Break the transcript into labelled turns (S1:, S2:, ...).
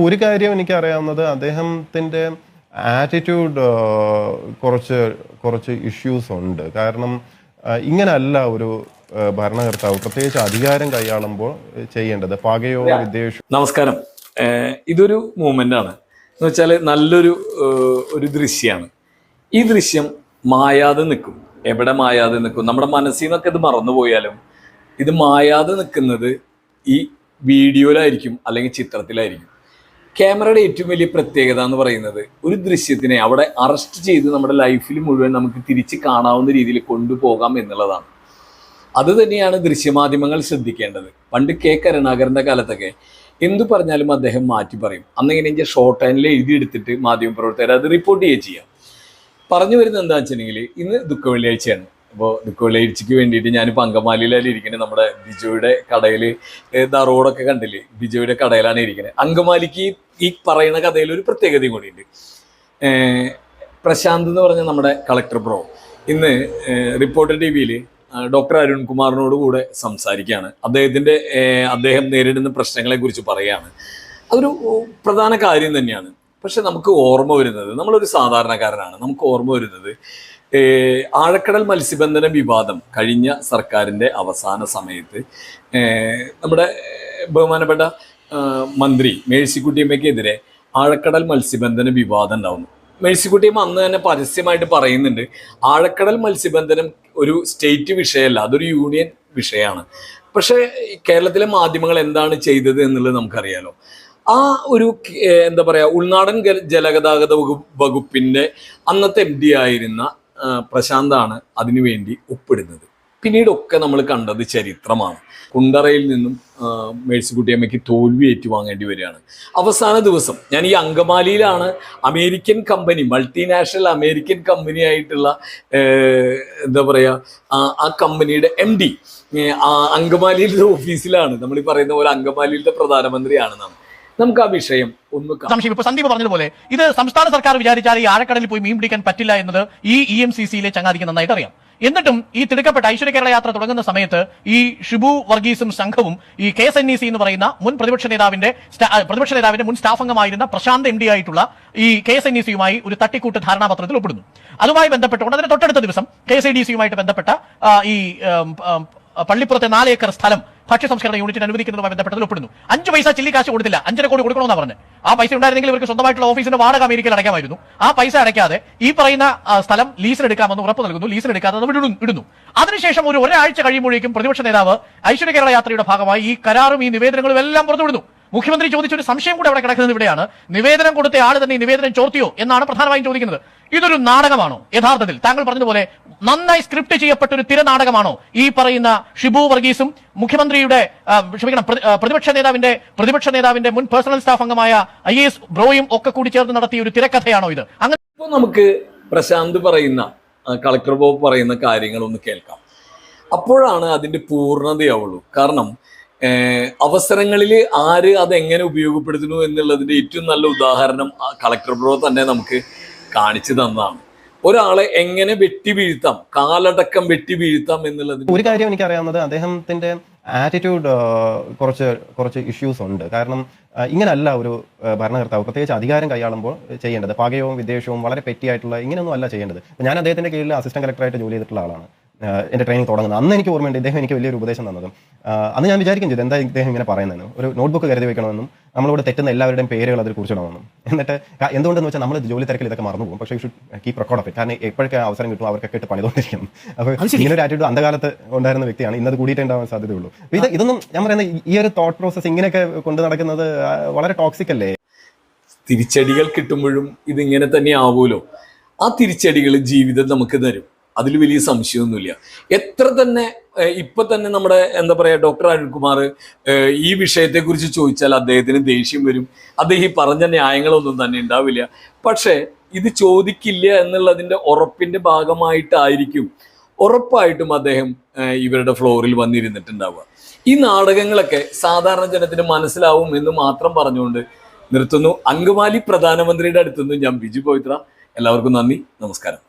S1: ഒരു കാര്യം എനിക്കറിയാവുന്നത് അദ്ദേഹത്തിന്റെ ആറ്റിറ്റ്യൂഡ് കുറച്ച് കുറച്ച് ഇഷ്യൂസ് ഉണ്ട്. കാരണം ഇങ്ങനല്ല ഒരു ഭരണകർത്താവ് പ്രത്യേകിച്ച് അധികാരം കൈയാളുമ്പോൾ ചെയ്യേണ്ടത്. പകയോ വിദ്വേഷ
S2: നമസ്കാരം. ഇതൊരു മൂമെന്റ് ആണ്. എന്ന് വെച്ചാൽ നല്ലൊരു ഒരു ദൃശ്യമാണ് ഈ ദൃശ്യം മായാതെ നിൽക്കും. എവിടെ മായാതെ നിൽക്കും? നമ്മുടെ മനസ്സിൽ നിന്നൊക്കെ ഇത് മറന്നുപോയാലും ഇത് മായാതെ നിൽക്കുന്നത് ഈ വീഡിയോയിലായിരിക്കും അല്ലെങ്കിൽ ചിത്രത്തിലായിരിക്കും. ക്യാമറയുടെ ഏറ്റവും വലിയ പ്രത്യേകത എന്ന് പറയുന്നത് ഒരു ദൃശ്യത്തിനെ അവിടെ അറസ്റ്റ് ചെയ്ത് നമ്മുടെ ലൈഫിൽ മുഴുവൻ നമുക്ക് തിരിച്ച് കാണാവുന്ന രീതിയിൽ കൊണ്ടുപോകാം എന്നുള്ളതാണ്. അത് തന്നെയാണ് ദൃശ്യമാധ്യമങ്ങൾ ശ്രദ്ധിക്കേണ്ടത്. പണ്ട് കെ കരുണാകരന്റെ കാലത്തൊക്കെ എന്തു പറഞ്ഞാലും അദ്ദേഹം മാറ്റി പറയും. അന്നിങ്ങനെ ഞാൻ ഷോർട്ട് ഹാൻഡിൽ എഴുതിയെടുത്തിട്ട് മാധ്യമപ്രവർത്തകർ അത് റിപ്പോർട്ട് ചെയ്യുക ചെയ്യാം. പറഞ്ഞു വരുന്നത് എന്താ വെച്ചിട്ടുണ്ടെങ്കിൽ ഇന്ന് ദുഃഖ വെള്ളിയാഴ്ചയാണ്. അപ്പോൾ വെള്ളിയാഴ്ചയ്ക്ക് വേണ്ടിയിട്ട് ഞാനിപ്പോൾ അങ്കമാലിയിലാണ് ഇരിക്കുന്നത് നമ്മുടെ ബിജോയുടെ കടയിൽ റോഡൊക്കെ കണ്ടില്ലേ? ബിജോയുടെ കടയിലാണ് ഇരിക്കുന്നത് അങ്കമാലിക്ക് ഈ- പറയുന്ന കഥയിൽ ഒരു പ്രത്യേകതയും കൂടിയുണ്ട്. പ്രശാന്ത് എന്ന് പറഞ്ഞ നമ്മുടെ കളക്ടർ ബ്രോ ഇന്ന് റിപ്പോർട്ടർ ടി വിയിൽ ഡോക്ടർ അരുൺകുമാറിനോട് കൂടെ സംസാരിക്കുകയാണ്. അദ്ദേഹത്തിന്റെ അദ്ദേഹം നേരിടുന്ന പ്രശ്നങ്ങളെ കുറിച്ച് പറയുകയാണ്. അതൊരു പ്രധാന കാര്യം തന്നെയാണ്. പക്ഷെ നമുക്ക് ഓർമ്മ വരുന്നത് നമ്മളൊരു സാധാരണക്കാരനാണ്. നമുക്ക് ഓർമ്മ വരുന്നത് ആഴക്കടൽ മത്സ്യബന്ധന വിവാദം കഴിഞ്ഞ സർക്കാരിന്റെ അവസാന സമയത്ത് നമ്മുടെ ബഹുമാനപ്പെട്ട മന്ത്രി മേഴ്സിക്കുട്ടിയമ്മയ്ക്കെതിരെ ആഴക്കടൽ മത്സ്യബന്ധന വിവാദം ഉണ്ടാവുന്നു. മേഴ്സിക്കുട്ടിയമ്മ അന്ന് തന്നെ പരസ്യമായിട്ട് പറയുന്നുണ്ട് ആഴക്കടൽ മത്സ്യബന്ധനം ഒരു സ്റ്റേറ്റ് വിഷയമല്ല അതൊരു യൂണിയൻ വിഷയമാണ്. പക്ഷേ കേരളത്തിലെ മാധ്യമങ്ങൾ എന്താണ് ചെയ്തത് എന്നുള്ളത് നമുക്കറിയാലോ. ആ ഒരു എന്താ പറയുക ഉൾനാടൻ ജലഗതാഗത വകുപ്പ് വകുപ്പിന്റെ അന്നത്തെ എം ഡി ആയിരുന്ന പ്രശാന്താണ് അതിനുവേണ്ടി ഒപ്പിടുന്നത്. പിന്നീടൊക്കെ നമ്മൾ കണ്ടത് ചരിത്രമാണ്. കുണ്ടറയിൽ നിന്നും മേഴ്സിക്കുട്ടിയമ്മയ്ക്ക് തോൽവി ഏറ്റുവാങ്ങേണ്ടി വരികയാണ്. അവസാന ദിവസം ഞാൻ ഈ അങ്കമാലിയിലാണ് American company multinational American company ആയിട്ടുള്ള എന്താ പറയുക ആ- കമ്പനിയുടെ എം ഡി അങ്കമാലിയിലെ ഓഫീസിലാണ് നമ്മൾ ഈ പറയുന്ന പോലെ അങ്കമാലിയിലെ പ്രധാനമന്ത്രിയാണ് പ്രധാനമന്ത്രിയാണെന്നാണ് നമുക്ക് ആ വിഷയം ഒന്ന്
S3: സംശയം. ഇപ്പൊ സന്ദീപ് പറഞ്ഞതുപോലെ ഇത് സംസ്ഥാന സർക്കാർ വിചാരിച്ചാൽ ഈ ആഴക്കടലിൽ പോയി മീൻ പിടിക്കാൻ പറ്റില്ല എന്നത് ഈ ഇ എം സി സിയിലെ ചങ്ങാതിക്ക് നന്നായിട്ട് അറിയാം. എന്നിട്ടും ഈ തിടുക്കപ്പെട്ട ഐശ്വര്യ കേരള യാത്ര തുടങ്ങുന്ന സമയത്ത് ഈ ഷിബു വർഗീസും സംഘവും ഈ K S N E C എന്ന് പറയുന്ന മുൻ പ്രതിപക്ഷ നേതാവിന്റെ പ്രതിപക്ഷ നേതാവിന്റെ മുൻ സ്റ്റാഫ് അംഗമായിരുന്ന പ്രശാന്ത് എം ഡി ആയിട്ടുള്ള ഈ കെ എസ് എൻ ഇ സിയുമായി ഒരു തട്ടിക്കൂട്ട് ധാരണാപത്രത്തിൽ ഒപ്പിടുന്നു. അതുമായി ബന്ധപ്പെട്ടുകൊണ്ട് ഉടനെ തൊട്ടടുത്ത ദിവസം കെ എസ് ഐ ഡി സിയുമായിട്ട് ബന്ധപ്പെട്ട ഈ പള്ളിപ്പുറത്തെ നാല് ഏക്കർ സ്ഥലം ഭക്ഷ്യ സംസ്കരണ യൂണിറ്റിന് അനുവദിക്കുന്നതുമായി ബന്ധപ്പെട്ടതിൽ ഒപ്പിടുന്നു അഞ്ച് പൈസ ചില്ലി കാശ് കൊടുത്തില്ല. അഞ്ചര കോടി കൊടുക്കണമെന്നാണ് പറഞ്ഞത്. ആ പൈസ ഉണ്ടായിരുന്നെങ്കിൽ ഇവർക്ക് സ്വന്തമായിട്ടുള്ള ഓഫീസിന്റെ വാടക അമേരിക്കയിൽ അടയ്ക്കാമായിരുന്നു. ആ പൈസ അടയ്ക്കാതെ ഈ പറയുന്ന സ്ഥലം ലീസിനെടുക്കാമെന്ന് ഉറപ്പ് നൽകുന്നു. ലീസിനെടുക്കാതെ അത് ഇടുന്നു. അതിനുശേഷം ഒരു ഒരാഴ്ച കഴിയുമ്പോഴേക്കും പ്രതിപക്ഷ നേതാവ് ഐശ്വര്യ കേരള യാത്രയുടെ ഭാഗമായി ഈ കരാറും ഈ നിവേദനങ്ങളും എല്ലാം പുറത്തുവിടുന്നു. മുഖ്യമന്ത്രി ചോദിച്ചൊരു സംശയം കൂടെ അവിടെ കിടക്കുന്നത് ഇവിടെയാണ്. നിവേദനം കൊടുത്ത ആൾ തന്നെ ഈ നിവേദനം ചോർത്തിയോ എന്നാണ് പ്രധാനമായും ചോദിക്കുന്നത്. ഇതൊരു നാടകമാണോ? യഥാർത്ഥത്തിൽ താങ്കൾ പറഞ്ഞതുപോലെ നന്നായി സ്ക്രിപ്റ്റ് ചെയ്യപ്പെട്ട ഒരു തിരനാടകമാണോ? ഈ പറയുന്ന ഷിബു വർഗീസും മുഖ്യമന്ത്രിയുടെ ക്ഷമിക്കണം പ്രതിപക്ഷ നേതാവിന്റെ പ്രതിപക്ഷ നേതാവിന്റെ മുൻ പേഴ്സണൽ സ്റ്റാഫ് അംഗമായ ഐ എസ് ബ്രോയും ഒക്കെ കൂടി ചേർന്ന് നടത്തിയ ഒരു തിരക്കഥയാണോ ഇത്? അങ്ങനെ
S2: ഇപ്പോൾ നമുക്ക് പ്രശാന്ത് പറയുന്ന കളക്ടർ ബോബ് പറയുന്ന കാര്യങ്ങൾ ഒന്ന് കേൾക്കാം. അപ്പോഴാണ് അതിന്റെ പൂർണതയാവുള്ളൂ. കാരണം അവസരങ്ങളിൽ ആര് അതെങ്ങനെ ഉപയോഗപ്പെടുത്തുന്നു എന്നുള്ളതിന്റെ ഏറ്റവും നല്ല ഉദാഹരണം കളക്ടർ ബ്രോ തന്നെ നമുക്ക് കാണിച്ചു തന്നതാണ് ഒരാളെ എങ്ങനെ വെട്ടി വീഴ്ത്താം? കാലടക്കം വെട്ടി വീഴ്ത്താം എന്നുള്ളത്.
S1: ഒരു കാര്യം എനിക്ക് അറിയാവുന്നത് അദ്ദേഹത്തിന്റെ ആറ്റിറ്റ്യൂഡ് കുറച്ച് കുറച്ച് ഇഷ്യൂസ് ഉണ്ട്. കാരണം ഇങ്ങനല്ല ഒരു ഭരണകർത്താവ് പ്രത്യേകിച്ച് അധികാരം കൈയാളുമ്പോൾ ചെയ്യേണ്ടത്. പകയവും വിദ്വേഷവും വളരെ പെറ്റിയായിട്ടുള്ള ഇങ്ങനെയൊന്നും അല്ല ചെയ്യേണ്ടത്. ഞാൻ അദ്ദേഹത്തിന്റെ കീഴിൽ അസിസ്റ്റന്റ് കളക്ടറായിട്ട് ജോലി ചെയ്തിട്ടുള്ള ആളാണ്. എന്റെ ട്രെയിനിങ് തുടങ്ങുന്നത്. അന്ന് എനിക്ക് ഓർമ്മയുണ്ട് ഇദ്ദേഹം എനിക്ക് വലിയൊരു ഉപദേശം തന്നതും. അന്ന് ഞാൻ വിചാരിക്കും ചെയ്തു എന്താ ഇദ്ദേഹം ഇങ്ങനെ പറയുന്നതെന്ന്. ഒരു നോട്ട്ബുക്ക് കരുതി വെക്കണമെന്നും നമ്മളിവിടെ തെറ്റുന്ന എല്ലാവരുടെയും പേരുകൾ അതിൽ കുറിച്ചിടണം എന്നിട്ട് എന്തുകൊണ്ടെന്ന് വെച്ചാൽ നമ്മൾ ജോലി തിരക്കിൽ ഇതൊക്കെ മറന്നു പോകും പക്ഷേ should keep record of it കാരണം എപ്പോഴൊക്കെ അവസരം കിട്ടും അവർക്കൊക്കെ ഇട്ട് പണിതുകൊണ്ടിരിക്കണം അപ്പോൾ ഇങ്ങനെ ഒരു ആറ്റിറ്റ്യൂഡ് അന്ധകാലത്ത് ഉണ്ടായിരുന്ന വ്യക്തിയാണ്. ഇന്നത് കൂടിയിട്ടുണ്ടാവാൻ സാധ്യതയുള്ളൂ. അപ്പൊ ഇത് ഇതൊന്നും ഞാൻ പറയുന്ന ഈ- ഈ ഒരു തോട്ട് പ്രോസസ് ഇങ്ങനെയൊക്കെ കൊണ്ട് നടക്കുന്നത് വളരെ ടോക്സിക് അല്ലേ?
S2: തിരിച്ചടികൾ കിട്ടുമ്പോഴും ഇതിങ്ങനെ തന്നെ ആവുമല്ലോ. ആ തിരിച്ചടികൾ ജീവിതം നമുക്ക് തരും. അതിൽ വലിയ സംശയമൊന്നുമില്ല. എത്ര തന്നെ ഇപ്പൊ തന്നെ നമ്മുടെ എന്താ പറയാ ഡോക്ടർ അരുൺകുമാർ ഈ ഈ വിഷയത്തെക്കുറിച്ച് ചോദിച്ചാൽ അദ്ദേഹത്തിന് ദേഷ്യം വരും. അദ്ദേഹം ഈ പറഞ്ഞ ന്യായങ്ങളൊന്നും തന്നെ ഉണ്ടാവില്ല. പക്ഷേ ഇത് ചോദിക്കില്ല എന്നുള്ളതിന്റെ ഉറപ്പിന്റെ ഭാഗമായിട്ടായിരിക്കും ഉറപ്പായിട്ടും അദ്ദേഹം ഇവരുടെ ഫ്ലോറിൽ വന്നിരുന്നിട്ടുണ്ടാവുക. ഈ നാടകങ്ങളൊക്കെ സാധാരണ ജനത്തിന് മനസ്സിലാവും എന്ന് മാത്രം പറഞ്ഞുകൊണ്ട് നിർത്തുന്നു. അങ്കമാലി പ്രധാനമന്ത്രിയുടെ അടുത്തുനിന്ന് ഞാൻ ബിജു പവിത്ര. എല്ലാവർക്കും നന്ദി. നമസ്കാരം.